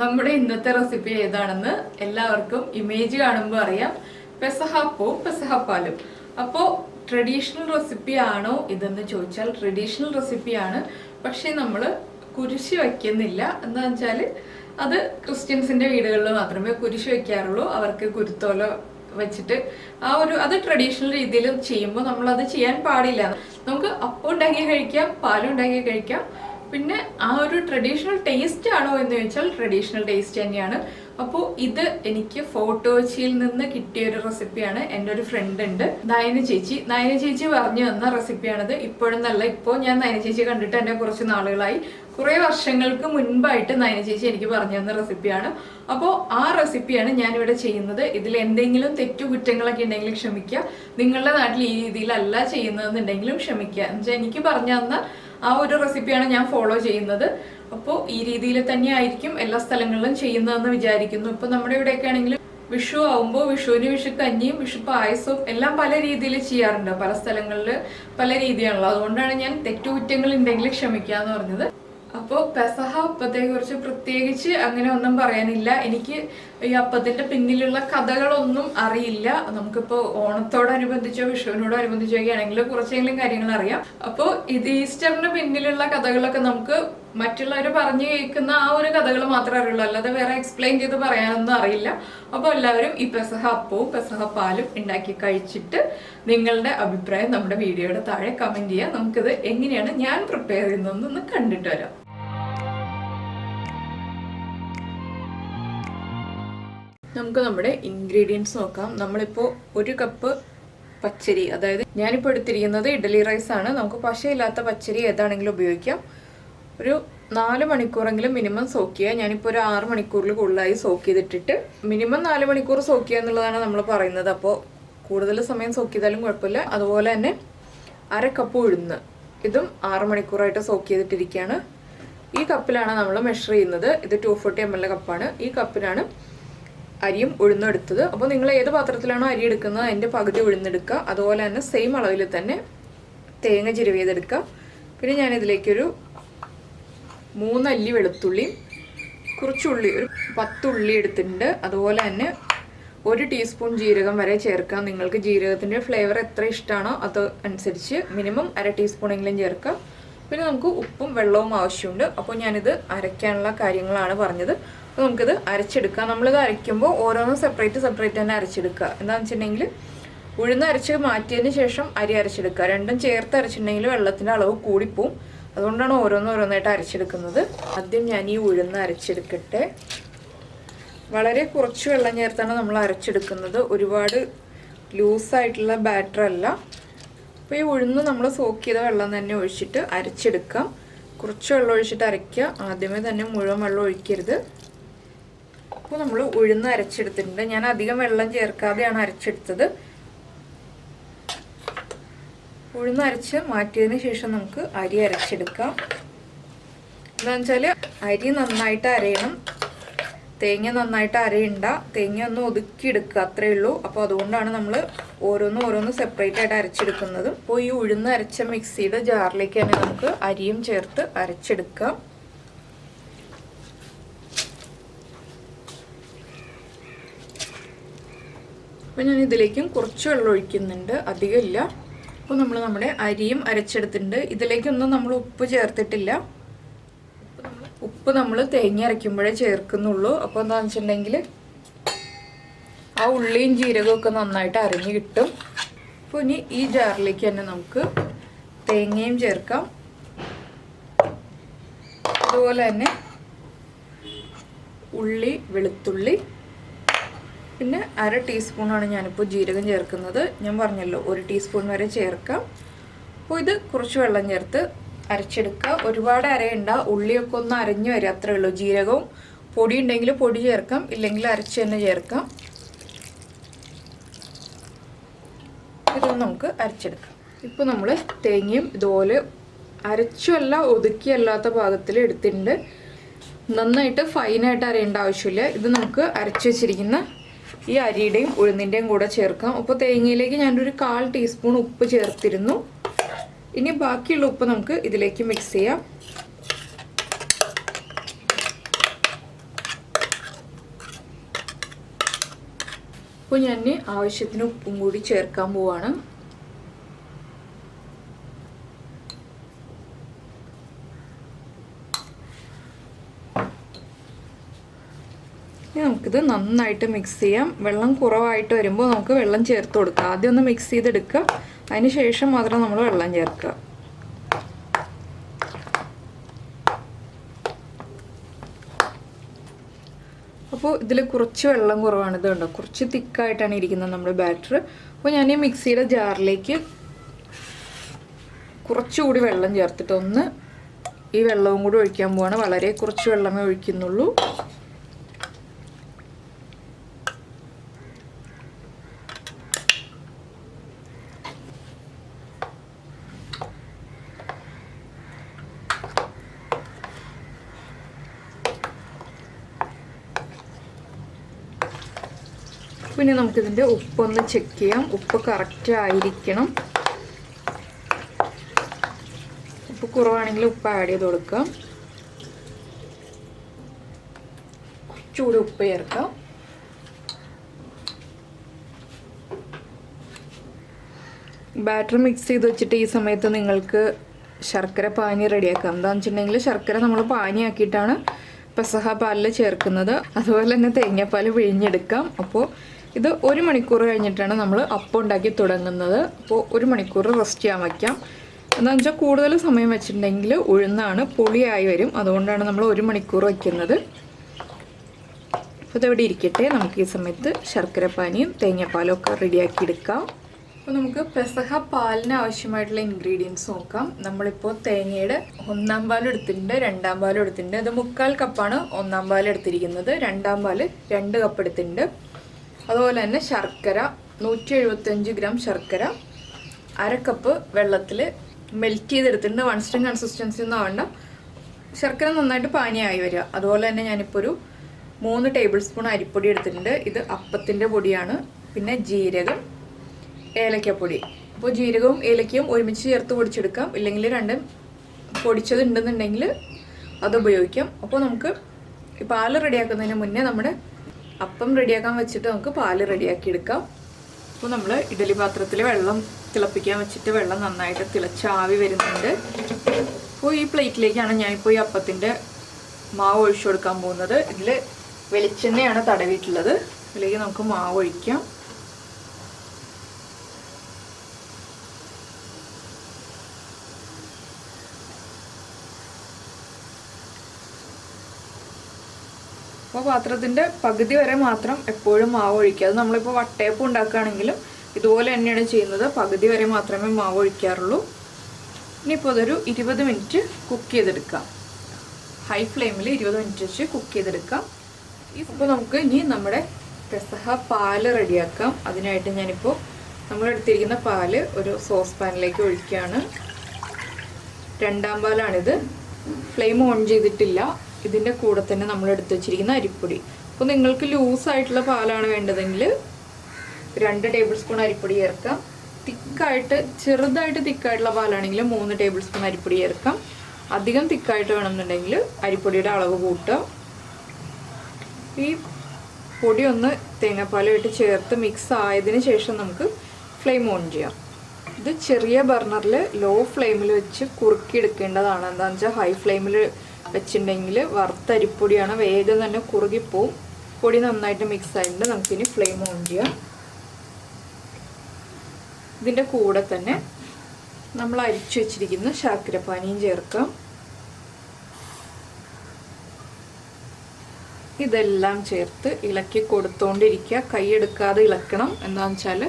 നമ്മുടെ ഇന്നത്തെ റെസിപ്പി ഏതാണെന്ന് എല്ലാവർക്കും ഇമേജ് കാണുമ്പോൾ അറിയാം. പെസഹാപ്പവും പെസഹപ്പാലും. അപ്പോൾ ട്രഡീഷണൽ റെസിപ്പി ആണോ ഇതെന്ന് ചോദിച്ചാൽ ട്രഡീഷണൽ റെസിപ്പിയാണ് പക്ഷേ നമ്മൾ കുരിശി വയ്ക്കുന്നില്ല. എന്താ വെച്ചാൽ അത് ക്രിസ്ത്യൻസിന്റെ വീടുകളിൽ മാത്രമേ കുരിശ് വയ്ക്കാറുള്ളൂ. അവർക്ക് കുരുത്തോല വെച്ചിട്ട് ആ ഒരു അത് ട്രഡീഷണൽ രീതിയിൽ ചെയ്യുമ്പോൾ നമ്മൾ അത് ചെയ്യാൻ പാടില്ല. നമുക്ക് അപ്പം ഉണ്ടാക്കി കഴിക്കാം പാലുണ്ടാക്കി കഴിക്കാം. പിന്നെ ആ ഒരു ട്രഡീഷണൽ ടേസ്റ്റ് ആണോ എന്ന് ചോദിച്ചാൽ ട്രഡീഷണൽ ടേസ്റ്റ് തന്നെയാണ്. അപ്പോൾ ഇത് എനിക്ക് ഫോട്ടോച്ചിയിൽ നിന്ന് കിട്ടിയ ഒരു റെസിപ്പിയാണ് എന്റെ ഒരു ഫ്രണ്ട് ഉണ്ട്. നയന ചേച്ചി. നയന ചേച്ചി പറഞ്ഞു തന്ന റെസിപ്പിയാണിത് ഇപ്പോഴെന്നല്ല ഇപ്പോൾ ഞാൻ നയന ചേച്ചി കണ്ടിട്ട് എന്റെ കുറച്ച് നാളുകളായി. കുറേ വർഷങ്ങൾക്ക് മുൻപായിട്ട് നയന ചേച്ചി എനിക്ക് പറഞ്ഞു തന്ന റെസിപ്പിയാണ് അപ്പോൾ ആ റെസിപ്പിയാണ് ഞാനിവിടെ ചെയ്യുന്നത്. ഇതിൽ എന്തെങ്കിലും തെറ്റുകുറ്റങ്ങളൊക്കെ ഉണ്ടെങ്കിൽ ക്ഷമിക്കുക. നിങ്ങളുടെ നാട്ടിൽ ഈ രീതിയിലല്ല ചെയ്യുന്നതെന്നുണ്ടെങ്കിലും ക്ഷമിക്കുക. എന്നുവെച്ചാൽ എനിക്ക് പറഞ്ഞു തന്ന ആ ഒരു റെസിപ്പിയാണ് ഞാൻ ഫോളോ ചെയ്യുന്നത്. അപ്പോൾ ഈ രീതിയിൽ തന്നെ ആയിരിക്കും എല്ലാ സ്ഥലങ്ങളിലും ചെയ്യുന്നതെന്ന് വിചാരിക്കുന്നു. ഇപ്പൊ നമ്മുടെ ഇവിടെയൊക്കെ ആണെങ്കിലും വിഷു ആവുമ്പോൾ വിഷുവിന് വിഷു കഞ്ഞിയും വിഷു പായസവും എല്ലാം പല രീതിയിൽ ചെയ്യാറുണ്ട്. പല സ്ഥലങ്ങളിൽ പല രീതിയാണല്ലോ അതുകൊണ്ടാണ് ഞാൻ തെറ്റുകുറ്റങ്ങൾ ഉണ്ടെങ്കിൽ ക്ഷമിക്കുക എന്ന് പറഞ്ഞത്. അപ്പോൾ പെസഹ അപ്പത്തെ കുറിച്ച് പ്രത്യേകിച്ച് അങ്ങനെ ഒന്നും പറയാനില്ല. എനിക്ക് ഈ അപ്പത്തിന്റെ പിന്നിലുള്ള കഥകളൊന്നും അറിയില്ല. നമുക്കിപ്പോ ഓണത്തോടനുബന്ധിച്ചോ വിഷുവിനോടോ അനുബന്ധിച്ചോ ഒക്കെ ആണെങ്കിൽ കുറച്ചെങ്കിലും കാര്യങ്ങൾ അറിയാം. അപ്പോൾ ഇത് ഈസ്റ്ററിന് പിന്നിലുള്ള കഥകളൊക്കെ നമുക്ക് മറ്റുള്ളവർ പറഞ്ഞു കേൾക്കുന്ന ആ ഒരു കഥകൾ മാത്രമേ അറിയുള്ളൂ. അല്ലാതെ വേറെ എക്സ്പ്ലെയിൻ ചെയ്ത് പറയാനൊന്നും അറിയില്ല. അപ്പോൾ എല്ലാവരും ഈ പെസഹ അപ്പവും പെസഹ പാലും ഉണ്ടാക്കി കഴിച്ചിട്ട് നിങ്ങളുടെ അഭിപ്രായം നമ്മുടെ വീഡിയോയുടെ താഴെ കമന്റ് ചെയ്യുക നമുക്കിത് എങ്ങനെയാണ് ഞാൻ പ്രിപ്പയർ ചെയ്യുന്നതെന്നൊന്ന് കണ്ടിട്ട് വരാം. നമുക്ക് നമ്മുടെ ഇൻഗ്രീഡിയൻസ് നോക്കാം. നമ്മളിപ്പോൾ ഒരു കപ്പ് പച്ചരി അതായത് ഞാനിപ്പോൾ എടുത്തിരിക്കുന്നത് ഇഡലി റൈസ് ആണ്. നമുക്ക് പശയില്ലാത്ത പച്ചരി ഏതാണെങ്കിലും ഉപയോഗിക്കാം. ഒരു നാല് മണിക്കൂറെങ്കിലും മിനിമം സോക്ക് ചെയ്യുക ഞാനിപ്പോൾ ഒരു ആറ് മണിക്കൂറിൽ കൂടുതലായി സോക്ക് ചെയ്തിട്ടിട്ട് മിനിമം നാല് മണിക്കൂർ സോക്ക് ചെയ്യുക എന്നുള്ളതാണ് നമ്മൾ പറയുന്നത്. അപ്പോൾ കൂടുതൽ സമയം സോക്ക് ചെയ്താലും കുഴപ്പമില്ല. അതുപോലെ തന്നെ അര കപ്പ് ഉഴുന്ന്. ഇതും ആറ് മണിക്കൂറായിട്ട് സോക്ക് ചെയ്തിട്ടിരിക്കുകയാണ്. ഈ കപ്പിലാണ് നമ്മൾ മെഷർ ചെയ്യുന്നത്. ഇത് ടു ഫോർട്ടി എം എൽ കപ്പാണ് ഈ കപ്പിനാണ് അരിയും ഉഴുന്നെടുത്തത്. അപ്പോൾ നിങ്ങൾ ഏത് പാത്രത്തിലാണോ അരി എടുക്കുന്നത് അതിന്റെ പകുതി ഉഴുന്നെടുക്കുക. അതുപോലെ തന്നെ സെയിം അളവിൽ തന്നെ തേങ്ങ ചിരുവിയതെടുക്കുക പിന്നെ ഞാനിതിലേക്കൊരു മൂന്നല്ലി വെളുത്തുള്ളിയും കുറച്ചുള്ളി ഒരു പത്തുള്ളി എടുത്തിട്ടുണ്ട്. അതുപോലെ തന്നെ ഒരു ടീസ്പൂൺ ജീരകം വരെ ചേർക്കാം നിങ്ങൾക്ക് ജീരകത്തിന്റെ ഫ്ലേവർ എത്ര ഇഷ്ടമാണോ അത് അനുസരിച്ച് മിനിമം അര ടീസ്പൂണെങ്കിലും ചേർക്കാം പിന്നെ നമുക്ക് ഉപ്പും വെള്ളവും ആവശ്യമുണ്ട്. അപ്പോൾ ഞാനിത് അരയ്ക്കാനുള്ള കാര്യങ്ങളാണ് പറഞ്ഞത്. അപ്പോൾ നമുക്കിത് അരച്ചെടുക്കാം. നമ്മളിത് അരയ്ക്കുമ്പോൾ ഓരോന്നും സെപ്പറേറ്റ് സെപ്പറേറ്റ് തന്നെ അരച്ചെടുക്കുക. എന്താണെന്ന് വെച്ചിട്ടുണ്ടെങ്കിൽ ഉഴുന്ന് അരച്ച് മാറ്റിയതിന് ശേഷം അരി അരച്ചെടുക്കുക. രണ്ടും ചേർത്ത് അരച്ചിട്ടുണ്ടെങ്കിൽ വെള്ളത്തിന്റെ അളവ് കൂടിപ്പോവും. അതുകൊണ്ടാണ് ഓരോന്നും ഓരോന്നോരോന്നായിട്ട് അരച്ചെടുക്കുന്നത്. ആദ്യം ഞാൻ ഈ ഉഴുന്ന് അരച്ചെടുക്കട്ടെ. വളരെ കുറച്ച് വെള്ളം ചേർത്താണ് നമ്മൾ അരച്ചെടുക്കുന്നത്. ഒരുപാട് ലൂസായിട്ടുള്ള ബാറ്റർ അല്ല. അപ്പോൾ ഈ ഉഴുന്ന് നമ്മൾ സോക്ക് ചെയ്ത വെള്ളം തന്നെ ഒഴിച്ചിട്ട് അരച്ചെടുക്കാം. കുറച്ച് വെള്ളം ഒഴിച്ചിട്ട് അരയ്ക്കുക. ആദ്യമേ തന്നെ മുഴുവൻ വെള്ളം ഒഴിക്കരുത്. അപ്പോൾ നമ്മൾ ഉഴുന്ന് അരച്ചെടുത്തിട്ടുണ്ട്. ഞാൻ അധികം വെള്ളം ചേർക്കാതെയാണ് അരച്ചെടുത്തത്. ഉഴുന്ന് അരച്ച് മാറ്റിയതിന് ശേഷം നമുക്ക് അരി അരച്ചെടുക്കാം. എന്താണെന്ന് വെച്ചാൽ അരി നന്നായിട്ട് അരയണം. തേങ്ങ നന്നായിട്ട് അരയണ്ട. തേങ്ങ ഒന്ന് ഒതുക്കിയെടുക്കുക അത്രേ ഉള്ളൂ. അപ്പോൾ അതുകൊണ്ടാണ് നമ്മൾ ഓരോന്ന് ഓരോന്ന് സെപ്പറേറ്റ് ആയിട്ട് അരച്ചെടുക്കുന്നത്. അപ്പോൾ ഈ ഉഴുന്ന് അരച്ച മിക്സിയുടെ ജാറിലേക്ക് തന്നെ നമുക്ക് അരിയും ചേർത്ത് അരച്ചെടുക്കാം. അപ്പോൾ ഞാൻ ഇതിലേക്കും കുറച്ച് വെള്ളം ഒഴിക്കുന്നുണ്ട്. അധികമില്ല. അപ്പോൾ നമ്മൾ നമ്മുടെ അരിയും അരച്ചെടുത്തിട്ടുണ്ട്. ഇതിലേക്കൊന്നും നമ്മൾ ഉപ്പ് ചേർത്തിട്ടില്ല. ഉപ്പ് നമ്മൾ തേങ്ങ അരയ്ക്കുമ്പോഴേ ചേർക്കുന്നുള്ളൂ. അപ്പോൾ എന്താണെന്ന് വെച്ചിട്ടുണ്ടെങ്കിൽ ആ ഉള്ളിയും ജീരകവും ഒക്കെ നന്നായിട്ട് അരഞ്ഞ് കിട്ടും. അപ്പോൾ ഇനി ഈ ജാറിലേക്ക് തന്നെ നമുക്ക് തേങ്ങയും ചേർക്കാം. അതുപോലെ തന്നെ ഉള്ളി വെളുത്തുള്ളി പിന്നെ അര ടീസ്പൂണാണ് ഞാനിപ്പോൾ ജീരകം ചേർക്കുന്നത്. ഞാൻ പറഞ്ഞല്ലോ ഒരു ടീസ്പൂൺ വരെ ചേർക്കാം. അപ്പോൾ ഇത് കുറച്ച് വെള്ളം ചേർത്ത് അരച്ചെടുക്കുക. ഒരുപാട് അരയണ്ട ഉള്ളിയൊക്കെ ഒന്ന് അരഞ്ഞു വരിക അത്രേ ഉള്ളൂ. ജീരകവും പൊടി ഉണ്ടെങ്കിൽ പൊടി ചേർക്കാം ഇല്ലെങ്കിൽ അരച്ച് തന്നെ ചേർക്കാം. ഇതൊന്ന് നമുക്ക് അരച്ചെടുക്കാം. ഇപ്പോൾ നമ്മൾ തേങ്ങയും ഇതുപോലെ അരച്ചുമല്ല ഒതുക്കിയല്ലാത്ത പാകത്തിൽ എടുത്തിട്ടുണ്ട്. നന്നായിട്ട് ഫൈനായിട്ട് അരയേണ്ട ആവശ്യമില്ല. ഇത് നമുക്ക് അരച്ചു വെച്ചിരിക്കുന്ന ഈ അരിയുടെയും ഉഴുന്നിന്റെയും കൂടെ ചേർക്കാം. അപ്പോൾ തേങ്ങയിലേക്ക് ഞാനൊരു കാൽ ടീസ്പൂൺ ഉപ്പ് ചേർത്തിരുന്നു. ഇനി ബാക്കിയുള്ള ഉപ്പ് നമുക്ക് ഇതിലേക്ക് മിക്സ് ചെയ്യാം. അപ്പോൾ ഞാൻ ആവശ്യത്തിന് ഉപ്പും കൂടി ചേർക്കാൻ പോവാണ്. ഇനി നമുക്കിത് നന്നായിട്ട് മിക്സ് ചെയ്യാം. വെള്ളം കുറവായിട്ട് വരുമ്പോൾ നമുക്ക് വെള്ളം ചേർത്ത് കൊടുക്കാം. ആദ്യം ഒന്ന് മിക്സ് ചെയ്തെടുക്കുക. അതിന് ശേഷം മാത്രം നമ്മൾ വെള്ളം ചേർക്കുക. അപ്പോൾ ഇതിൽ കുറച്ച് വെള്ളം കുറവാണ്. ഇത് കണ്ടോ? കുറച്ച് തിക്കായിട്ടാണ് ഇരിക്കുന്നത് നമ്മുടെ ബാറ്റർ അപ്പോൾ ഞാൻ ഈ മിക്സിയുടെ ജാറിലേക്ക് കുറച്ചുകൂടി വെള്ളം ചേർത്തിട്ട് ഒന്ന് ഈ വെള്ളവും കൂടി ഒഴിക്കാൻ പോവാണ്. വളരെ കുറച്ച് വെള്ളമേ ഒഴിക്കുന്നുള്ളൂ. പിന്നെ നമുക്കിതിന്റെ ഉപ്പൊന്ന് ചെക്ക് ചെയ്യാം. ഉപ്പ് കറക്റ്റ് ആയിരിക്കണം. ഉപ്പ് കുറവാണെങ്കിൽ ഉപ്പ് ആഡ് ചെയ്ത് കൊടുക്കാം. കുറച്ചുകൂടി ഉപ്പ് ചേർക്കാം. ബാറ്റർ മിക്സ് ചെയ്ത് വെച്ചിട്ട് ഈ സമയത്ത് നിങ്ങൾക്ക് ശർക്കര പാനി റെഡിയാക്കാം. എന്താണെന്ന് വെച്ചിട്ടുണ്ടെങ്കിൽ ശർക്കര നമ്മൾ പാനിയാക്കിയിട്ടാണ് പെസഹ പാലിൽ ചേർക്കുന്നത്. അതുപോലെ തന്നെ തേങ്ങാപ്പാൽ പിഴിഞ്ഞെടുക്കാം. അപ്പോൾ ഇത് ഒരു മണിക്കൂർ കഴിഞ്ഞിട്ടാണ് നമ്മൾ അപ്പം ഉണ്ടാക്കി തുടങ്ങുന്നത്. അപ്പോൾ ഒരു മണിക്കൂർ റെസ്റ്റ് ചെയ്യാൻ വയ്ക്കാം എന്താണെന്ന് വെച്ചാൽ കൂടുതൽ സമയം വെച്ചിട്ടുണ്ടെങ്കിൽ ഉഴുന്നാണ് പൊളിയായി വരും. അതുകൊണ്ടാണ് നമ്മൾ ഒരു മണിക്കൂർ വയ്ക്കുന്നത് അപ്പോൾ ഇതവിടെ ഇരിക്കട്ടെ. നമുക്ക് ഈ സമയത്ത് ശർക്കര പാനിയും തേങ്ങാപ്പാലും ഒക്കെ റെഡിയാക്കി എടുക്കാം. അപ്പോൾ നമുക്ക് പെസഹ പാലിന് ആവശ്യമായിട്ടുള്ള ഇൻഗ്രീഡിയൻസ് നോക്കാം. നമ്മളിപ്പോൾ തേങ്ങയുടെ ഒന്നാം പാൽ എടുത്തിട്ടുണ്ട് രണ്ടാം പാൽ എടുത്തിട്ടുണ്ട്. അത് മുക്കാൽ കപ്പാണ് ഒന്നാം പാൽ എടുത്തിരിക്കുന്നത്. രണ്ടാം പാൽ രണ്ട് കപ്പ് എടുത്തിട്ടുണ്ട്. അതുപോലെ തന്നെ ശർക്കര നൂറ്റി എഴുപത്തഞ്ച് ഗ്രാം ശർക്കര അരക്കപ്പ് കപ്പ് വെള്ളത്തിൽ മെൽറ്റ് ചെയ്തെടുത്തിട്ടുണ്ട്. വൺ സ്റ്റിങ് കൺസിസ്റ്റൻസി ഒന്നും ആവണ്ട. ശർക്കര നന്നായിട്ട് പാനിയായി വരിക. അതുപോലെ തന്നെ ഞാനിപ്പോൾ ഒരു മൂന്ന് ടേബിൾ സ്പൂൺ അരിപ്പൊടി എടുത്തിട്ടുണ്ട്. ഇത് അപ്പത്തിന്റെ പൊടിയാണ്. പിന്നെ ജീരകം ഏലക്കപ്പൊടി. അപ്പോൾ ജീരകവും ഏലക്കയും ഒരുമിച്ച് ചേർത്ത് പൊടിച്ചെടുക്കാം. ഇല്ലെങ്കിൽ രണ്ടും പൊടിച്ചത് ഉണ്ടെന്നുണ്ടെങ്കിൽ അത് ഉപയോഗിക്കാം. അപ്പോൾ നമുക്ക് പാൽ റെഡിയാക്കുന്നതിന് മുന്നേ നമ്മുടെ അപ്പം റെഡിയാക്കാൻ വെച്ചിട്ട് നമുക്ക് പാൽ റെഡിയാക്കി എടുക്കാം. അപ്പോൾ നമ്മൾ ഇഡലി പാത്രത്തിൽ വെള്ളം തിളപ്പിക്കാൻ വെച്ചിട്ട് വെള്ളം നന്നായിട്ട് തിളച്ച് ആവി വരുന്നുണ്ട്. അപ്പോൾ ഈ പ്ലേറ്റിലേക്കാണ് ഞാനിപ്പോൾ ഈ അപ്പത്തിന്റെ മാവ് ഒഴിച്ചു കൊടുക്കാൻ പോകുന്നത്. ഇതിൽ വെളിച്ചെണ്ണയാണ് തടവിയിട്ടുള്ളത്. ഇതിലേക്ക് നമുക്ക് മാവ് ഒഴിക്കാം. പാത്രത്തിന്റെ പകുതി വരെ മാത്രം എപ്പോഴും മാവ് ഒഴിക്കുക. അത് നമ്മളിപ്പോൾ വട്ടയപ്പം ഉണ്ടാക്കുകയാണെങ്കിലും ഇതുപോലെ തന്നെയാണ് ചെയ്യുന്നത്. പകുതി വരെ മാത്രമേ മാവ് ഒഴിക്കാറുള്ളൂ. ഇനിയിപ്പോൾ അതൊരു ഇരുപത് മിനിറ്റ് കുക്ക് ചെയ്തെടുക്കാം. ഹൈ ഫ്ലെയിമിൽ ഇരുപത് മിനിറ്റ് വെച്ച് കുക്ക് ചെയ്തെടുക്കാം. ഇപ്പോൾ നമുക്ക് ഇനി നമ്മുടെ പെസഹ പാൽ റെഡിയാക്കാം. അതിനായിട്ട് ഞാനിപ്പോൾ നമ്മളെടുത്തിരിക്കുന്ന പാൽ ഒരു സോസ് പാനിലേക്ക് ഒഴിക്കുകയാണ്. രണ്ടാം പാലാണിത്. ഫ്ലെയിം ഓൺ ചെയ്തിട്ടില്ല. ഇതിന്റെ കൂടെ തന്നെ നമ്മൾ എടുത്തു വെച്ചിരിക്കുന്ന അരിപ്പൊടി. അപ്പോൾ നിങ്ങൾക്ക് ലൂസായിട്ടുള്ള പാലാണ് വേണ്ടതെങ്കിൽ രണ്ട് ടേബിൾ സ്പൂൺ അരിപ്പൊടി ചേർക്കാം. തിക്കായിട്ട് ചെറുതായിട്ട് തിക്കായിട്ടുള്ള പാലാണെങ്കിൽ മൂന്ന് ടേബിൾ സ്പൂൺ അരിപ്പൊടി ചേർക്കാം. അധികം തിക്കായിട്ട് വേണമെന്നുണ്ടെങ്കിൽ അരിപ്പൊടിയുടെ അളവ് കൂട്ടാം ഈ പൊടി ഒന്ന് തേങ്ങാപ്പാലുമായിട്ട് ചേർത്ത് മിക്സ് ആയതിനു ശേഷം നമുക്ക് ഫ്ലെയിം ഓൺ ചെയ്യാം. ഇത് ചെറിയ ബർണറിൽ ലോ ഫ്ലെയിമിൽ വെച്ച് കുറുക്കിയെടുക്കേണ്ടതാണ്. എന്താണെന്ന് വെച്ചാൽ ഹൈ ഫ്ലെയിമിൽ വെച്ചിട്ടുണ്ടെങ്കിൽ വറുത്ത അരിപ്പൊടിയാണ് വേഗം തന്നെ കുറുകിപ്പോവും. പൊടി നന്നായിട്ട് മിക്സ് ആയിട്ടുണ്ട്. നമുക്കിനി ഫ്ലെയിം ഓൺ ചെയ്യാം. ഇതിന്റെ കൂടെ തന്നെ നമ്മൾ അരിച്ചു വെച്ചിരിക്കുന്ന ശർക്കരപ്പാനിയും ചേർക്കാം. ഇതെല്ലാം ചേർത്ത് ഇളക്കി കൊടുത്തോണ്ടിരിക്കുക. കൈയെടുക്കാതെ ഇളക്കണം. എന്താണെന്ന് വെച്ചാൽ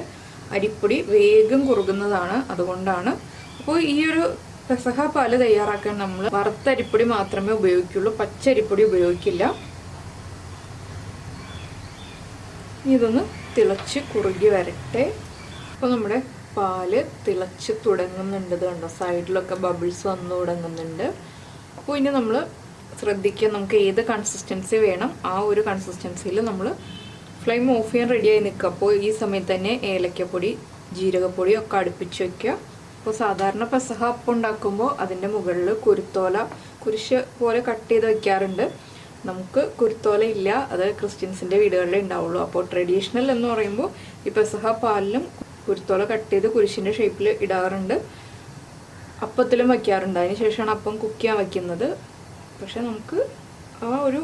അരിപ്പൊടി വേഗം കുറുകുന്നതാണ്. അതുകൊണ്ടാണ്. അപ്പോൾ ഈ ഒരു പെസഹ പാൽ തയ്യാറാക്കാൻ നമ്മൾ വറുത്ത അരിപ്പൊടി മാത്രമേ ഉപയോഗിക്കുള്ളൂ പച്ച അരിപ്പൊടി ഉപയോഗിക്കില്ല. ഇതൊന്ന് തിളച്ച് കുറുകി വരട്ടെ. അപ്പോൾ നമ്മുടെ പാൽ തിളച്ച് തുടങ്ങുന്നുണ്ട് കണ്ടോ? സൈഡിലൊക്കെ ബബിൾസ് വന്നു തുടങ്ങുന്നുണ്ട്. അപ്പോൾ ഇനി നമ്മൾ ശ്രദ്ധിക്കുക നമുക്ക് ഏത് കൺസിസ്റ്റൻസി വേണം. ആ ഒരു കൺസിസ്റ്റൻസിയിൽ നമ്മൾ ഫ്ലെയിം ഓഫ് ചെയ്യാൻ റെഡിയായി നിൽക്കുക. അപ്പോൾ ഈ സമയത്ത് തന്നെ ഏലക്കപ്പൊടി ജീരകപ്പൊടി ഒക്കെ അടുപ്പിച്ച് വെക്കുക. അപ്പോൾ സാധാരണ പെസഹ അപ്പം ഉണ്ടാക്കുമ്പോൾ അതിന്റെ മുകളിൽ കുരുത്തോല കുരിശ് പോലെ കട്ട് ചെയ്ത് വെക്കാറുണ്ട് നമുക്ക് കുരുത്തോല ഇല്ല അത് ക്രിസ്ത്യൻസിന്റെ വീടുകളിലേ ഉണ്ടാവുള്ളൂ. അപ്പോൾ ട്രഡീഷണൽ എന്ന് പറയുമ്പോൾ ഈ പെസഹ പാലിലും കുരുത്തോല കട്ട് ചെയ്ത് കുരിശിന്റെ ഷേപ്പിൽ ഇടാറുണ്ട്. അപ്പത്തിലും വയ്ക്കാറുണ്ട്. അതിന് ശേഷമാണ് അപ്പം കുക്ക് ചെയ്യാൻ വയ്ക്കുന്നത്. പക്ഷെ നമുക്ക് ആ ഒരു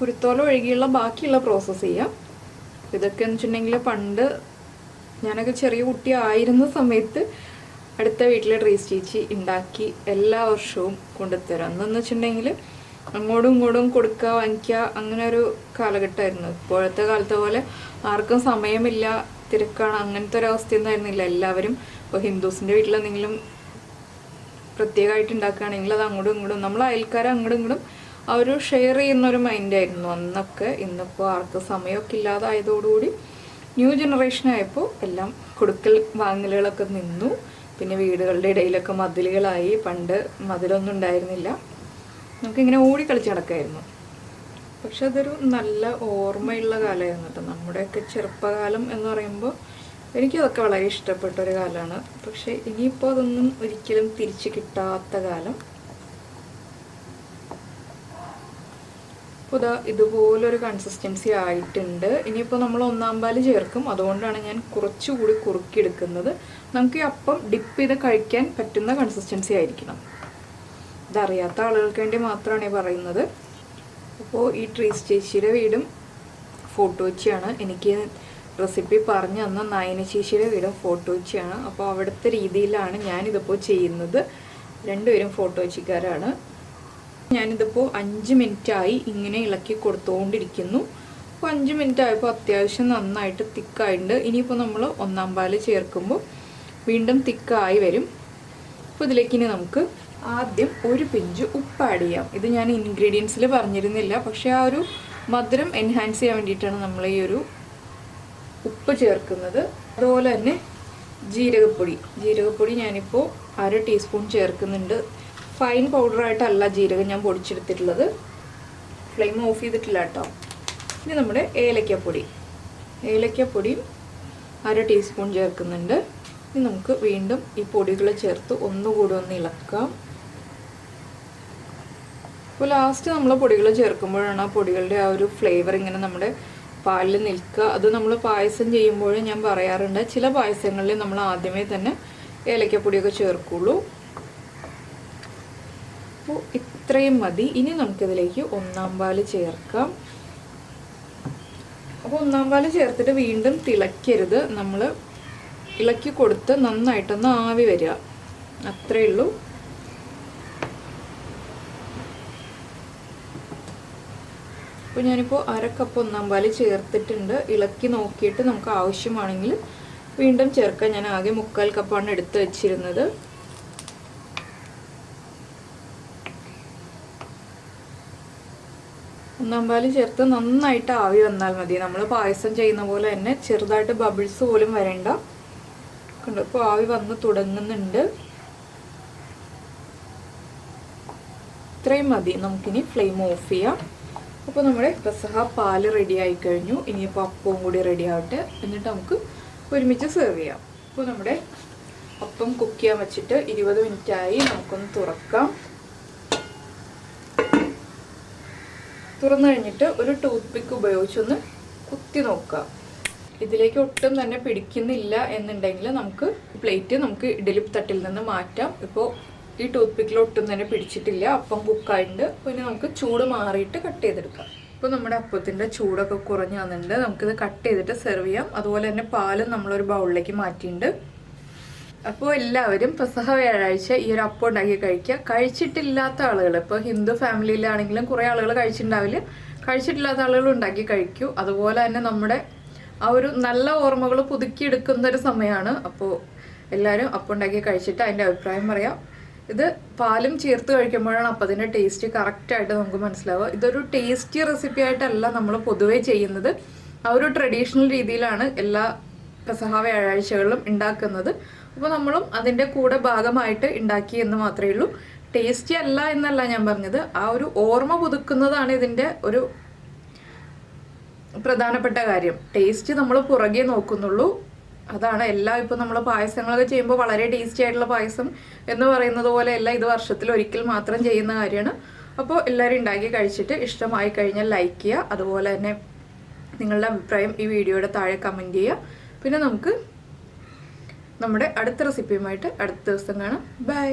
കുരുത്തോല ഒഴുകിയുള്ള ബാക്കിയുള്ള പ്രോസസ്സ് ചെയ്യാം. ഇതൊക്കെ എന്ന് വെച്ചിട്ടുണ്ടെങ്കിൽ പണ്ട് ഞാനൊക്കെ ചെറിയ കുട്ടി ആയിരുന്ന സമയത്ത് അടുത്ത വീട്ടിലെ ട്രീസ് ചേച്ചി ഉണ്ടാക്കി എല്ലാ വർഷവും കൊണ്ടുത്തരാം. അന്നെന്ന് വെച്ചിട്ടുണ്ടെങ്കിൽ അങ്ങോട്ടും ഇങ്ങോട്ടും കൊടുക്കുക വാങ്ങിക്കുക അങ്ങനെ ഒരു കാലഘട്ടമായിരുന്നു. ഇപ്പോഴത്തെ കാലത്തെ പോലെ ആർക്കും സമയമില്ല തിരക്കാണ് അങ്ങനത്തെ ഒരു അവസ്ഥയൊന്നും ആയിരുന്നില്ല. എല്ലാവരും ഇപ്പോൾ ഹിന്ദുസിന്റെ വീട്ടിലെന്തെങ്കിലും പ്രത്യേകമായിട്ട് ഉണ്ടാക്കുകയാണെങ്കിൽ അത് അങ്ങോട്ടും ഇങ്ങോട്ടും നമ്മൾ അയൽക്കാർ അങ്ങോട്ടും ഇങ്ങോട്ടും അവർ ഷെയർ ചെയ്യുന്ന ഒരു മൈൻഡായിരുന്നു അന്നൊക്കെ ഇന്നിപ്പോൾ ആർക്ക് സമയമൊക്കെ ഇല്ലാതായതോടുകൂടി ന്യൂ ജനറേഷൻ ആയപ്പോൾ എല്ലാം കൊടുക്കൽ വാങ്ങലുകളൊക്കെ നിന്നു. പിന്നെ വീടുകളുടെ ഇടയിലൊക്കെ മതിലുകളായി പണ്ട് മതിലൊന്നും ഉണ്ടായിരുന്നില്ല. നമുക്കിങ്ങനെ ഓടി കളിച്ച് നടക്കായിരുന്നു. പക്ഷെ അതൊരു നല്ല ഓർമ്മയുള്ള കാലമായിരുന്നു കേട്ടോ. നമ്മുടെയൊക്കെ ചെറുപ്പകാലം എന്ന് പറയുമ്പോൾ എനിക്കതൊക്കെ വളരെ ഇഷ്ടപ്പെട്ട ഒരു കാലമാണ്. പക്ഷെ ഇനിയിപ്പോൾ അതൊന്നും ഒരിക്കലും തിരിച്ചു കിട്ടാത്ത കാലം. അപ്പോൾ ഇതാ ഇതുപോലൊരു കൺസിസ്റ്റൻസി ആയിട്ടുണ്ട്. ഇനിയിപ്പോൾ നമ്മൾ ഒന്നാം പാൽ ചേർക്കും. അതുകൊണ്ടാണ് ഞാൻ കുറച്ചുകൂടി കുറുക്കിയെടുക്കുന്നത്. നമുക്ക് ഈ അപ്പം ഡിപ്പ് ചെയ്ത് കഴിക്കാൻ പറ്റുന്ന കൺസിസ്റ്റൻസി ആയിരിക്കണം. ഇതറിയാത്ത ആളുകൾക്ക് വേണ്ടി മാത്രമാണ് ഈ പറയുന്നത്. അപ്പോൾ ഈ ട്രീസ് ചേച്ചിയുടെ വീടും ഫോട്ടോ വെച്ചാണ് എനിക്ക് റെസിപ്പി പറഞ്ഞു തന്ന നയന ചേച്ചിയുടെ വീടും ഫോട്ടോ വെച്ചാണ് അപ്പോൾ അവിടുത്തെ രീതിയിലാണ് ഞാനിതിപ്പോൾ ചെയ്യുന്നത്. രണ്ടുപേരും ഫോട്ടോ വെച്ചിക്കാരാണ്. ഞാനിതിപ്പോൾ അഞ്ച് മിനിറ്റായി ഇങ്ങനെ ഇളക്കി കൊടുത്തുകൊണ്ടിരിക്കുന്നു അപ്പോൾ അഞ്ച് മിനിറ്റ് ആയപ്പോൾ അത്യാവശ്യം നന്നായിട്ട് തിക്കായിട്ടുണ്ട്. ഇനിയിപ്പോൾ നമ്മൾ ഒന്നാം പാൽ ചേർക്കുമ്പോൾ വീണ്ടും തിക്കായി വരും. അപ്പോൾ ഇതിലേക്ക് ഇനി നമുക്ക് ആദ്യം ഒരു പിഞ്ച് ഉപ്പ് ആഡ് ചെയ്യാം. ഇത് ഞാൻ ഇൻഗ്രീഡിയൻസിൽ പറഞ്ഞിരുന്നില്ല. പക്ഷേ ആ ഒരു മധുരം എൻഹാൻസ് ചെയ്യാൻ വേണ്ടിയിട്ടാണ് നമ്മൾ ഈ ഒരു ഉപ്പ് ചേർക്കുന്നത്. അതുപോലെ തന്നെ ജീരകപ്പൊടി. ജീരകപ്പൊടി ഞാനിപ്പോൾ അര ടീസ്പൂൺ ചേർക്കുന്നുണ്ട്. ഫൈൻ പൗഡറായിട്ടല്ല ജീരകം ഞാൻ പൊടിച്ചെടുത്തിട്ടുള്ളത്. ഫ്ലെയിം ഓഫ് ചെയ്തിട്ടില്ല കേട്ടോ. ഇനി നമ്മുടെ ഏലക്കപ്പൊടി. ഏലക്കപ്പൊടിയും അര ടീസ്പൂൺ ചേർക്കുന്നുണ്ട്. ഇനി നമുക്ക് വീണ്ടും ഈ പൊടികൾ ചേർത്ത് ഒന്നുകൂടി ഒന്ന് ഇളക്കാം. അപ്പോൾ ലാസ്റ്റ് നമ്മൾ പൊടികൾ ചേർക്കുമ്പോഴാണ് ആ പൊടികളുടെ ആ ഒരു ഫ്ലേവർ ഇങ്ങനെ നമ്മുടെ പാലിൽ നിൽക്കുക. അത് നമ്മൾ പായസം ചെയ്യുമ്പോഴും ഞാൻ പറയാറുണ്ട് ചില പായസങ്ങളിൽ നമ്മൾ ആദ്യമേ തന്നെ ഏലക്കപ്പൊടിയൊക്കെ ചേർക്കുള്ളൂ. അപ്പോൾ ഇത്രയും മതി. ഇനി നമുക്കിതിലേക്ക് ഒന്നാം പാൽ ചേർക്കാം. അപ്പോൾ ഒന്നാം പാൽ ചേർത്തിട്ട് വീണ്ടും തിളയ്ക്കരുത്. നമ്മൾ ഇളക്കി കൊടുത്ത് നന്നായിട്ടൊന്ന് ആവി വരിക. അത്രയേ ഉള്ളൂ. അപ്പോൾ ഞാനിപ്പോൾ അര കപ്പ് ഒന്നാം പാൽ ചേർത്തിട്ടുണ്ട്. ഇളക്കി നോക്കിയിട്ട് നമുക്ക് ആവശ്യമാണെങ്കിൽ വീണ്ടും ചേർക്കാം. ഞാൻ ആകെ മുക്കാൽ കപ്പാണ് എടുത്ത് വെച്ചിരുന്നത്. ഒന്നാം പാൽ ചേർത്ത് നന്നായിട്ട് ആവി വന്നാൽ മതി. നമ്മൾ പായസം ചെയ്യുന്ന പോലെ തന്നെ ചെറുതായിട്ട് ബബിൾസ് പോലും വരേണ്ട. കണ്ടോ? ഇപ്പോൾ ആവി വന്ന് തുടങ്ങുന്നുണ്ട്. ഇത്രയും മതി. നമുക്കിനി ഫ്ലെയിം ഓഫ് ചെയ്യാം. അപ്പോൾ നമ്മുടെ പെസഹ പാൽ റെഡി ആയി കഴിഞ്ഞു. ഇനിയിപ്പോൾ അപ്പവും കൂടി റെഡി ആവട്ടെ. എന്നിട്ട് നമുക്ക് ഒരുമിച്ച് സെർവ് ചെയ്യാം. അപ്പോൾ നമ്മുടെ അപ്പം കുക്ക് ചെയ്യാൻ വെച്ചിട്ട് ഇരുപത് മിനിറ്റായി നമുക്കൊന്ന് തുറക്കാം. തുറന്നു കഴിഞ്ഞിട്ട് ഒരു ടൂത്ത് പിക്ക് ഉപയോഗിച്ചൊന്ന് കുത്തി നോക്കുക. ഇതിലേക്ക് ഒട്ടും തന്നെ പിടിക്കുന്നില്ല എന്നുണ്ടെങ്കിൽ നമുക്ക് പ്ലേറ്റ് നമുക്ക് ഇഡലി തട്ടിൽ നിന്ന് മാറ്റാം. ഇപ്പോൾ ഈ ടൂത്ത് പിക്കിൽ ഒട്ടും തന്നെ പിടിച്ചിട്ടില്ല. അപ്പം കുക്കായിട്ടുണ്ട്. പിന്നെ നമുക്ക് ചൂട് മാറിയിട്ട് കട്ട് ചെയ്തെടുക്കാം. ഇപ്പോൾ നമ്മുടെ അപ്പത്തിന്റെ ചൂടൊക്കെ കുറഞ്ഞു വന്നിട്ടുണ്ട്. നമുക്കിത് കട്ട് ചെയ്തിട്ട് സെർവ് ചെയ്യാം. അതുപോലെ തന്നെ പാലും നമ്മളൊരു ബൗളിലേക്ക് മാറ്റിയിട്ടുണ്ട്. അപ്പോൾ എല്ലാവരും പെസഹ വ്യാഴാഴ്ച ഈ ഒരു അപ്പം ഉണ്ടാക്കി കഴിക്കുക. കഴിച്ചിട്ടില്ലാത്ത ആളുകൾ ഇപ്പോൾ ഹിന്ദു ഫാമിലിയിലാണെങ്കിലും കുറേ ആളുകൾ കഴിച്ചിട്ടുണ്ടാവില്ല. കഴിച്ചിട്ടില്ലാത്ത ആളുകൾ ഉണ്ടാക്കി കഴിക്കൂ. അതുപോലെ തന്നെ നമ്മുടെ ആ ഒരു നല്ല ഓർമ്മകൾ പുതുക്കിയെടുക്കുന്ന ഒരു സമയമാണ്. അപ്പോൾ എല്ലാവരും അപ്പം ഉണ്ടാക്കി കഴിച്ചിട്ട് അതിന്റെ അഭിപ്രായം പറയാം. ഇത് പാലും ചേർത്ത് കഴിക്കുമ്പോഴാണ് അപ്പത്തിന്റെ ടേസ്റ്റ് കറക്റ്റായിട്ട് നമുക്ക് മനസ്സിലാവുക. ഇതൊരു ടേസ്റ്റി റെസിപ്പി ആയിട്ടല്ല നമ്മൾ പൊതുവേ ചെയ്യുന്നത്. ആ ഒരു ട്രഡീഷണൽ രീതിയിലാണ് എല്ലാ പെസഹ വ്യാഴാഴ്ചകളിലും ഉണ്ടാക്കുന്നത്. അപ്പോൾ നമ്മളും അതിന്റെ കൂടെ ഭാഗമായിട്ട് ഉണ്ടാക്കി എന്ന് മാത്രമേ ഉള്ളൂ. ടേസ്റ്റി അല്ല എന്നല്ല ഞാൻ പറഞ്ഞത്. ആ ഒരു ഓർമ്മ പുതുക്കുന്നതാണ് ഇതിന്റെ ഒരു പ്രധാനപ്പെട്ട കാര്യം. ടേസ്റ്റ് നമ്മൾ പുറകെ നോക്കുന്നുള്ളൂ. അതാണ് എല്ലാം ഇപ്പം നമ്മൾ പായസങ്ങളൊക്കെ ചെയ്യുമ്പോൾ വളരെ ടേസ്റ്റി ആയിട്ടുള്ള പായസം എന്ന് പറയുന്നത് പോലെ എല്ലാം ഇത് വർഷത്തിൽ ഒരിക്കൽ മാത്രം ചെയ്യുന്ന കാര്യമാണ്. അപ്പോൾ എല്ലാവരും ഉണ്ടാക്കി കഴിച്ചിട്ട് ഇഷ്ടമായി കഴിഞ്ഞാൽ ലൈക്ക് ചെയ്യുക. അതുപോലെ തന്നെ നിങ്ങളുടെ അഭിപ്രായം ഈ വീഡിയോയുടെ താഴെ കമന്റ് ചെയ്യുക. പിന്നെ നമുക്ക് നമ്മുടെ അടുത്ത റെസിപ്പിയുമായിട്ട് അടുത്ത ദിവസം കാണാം. ബൈ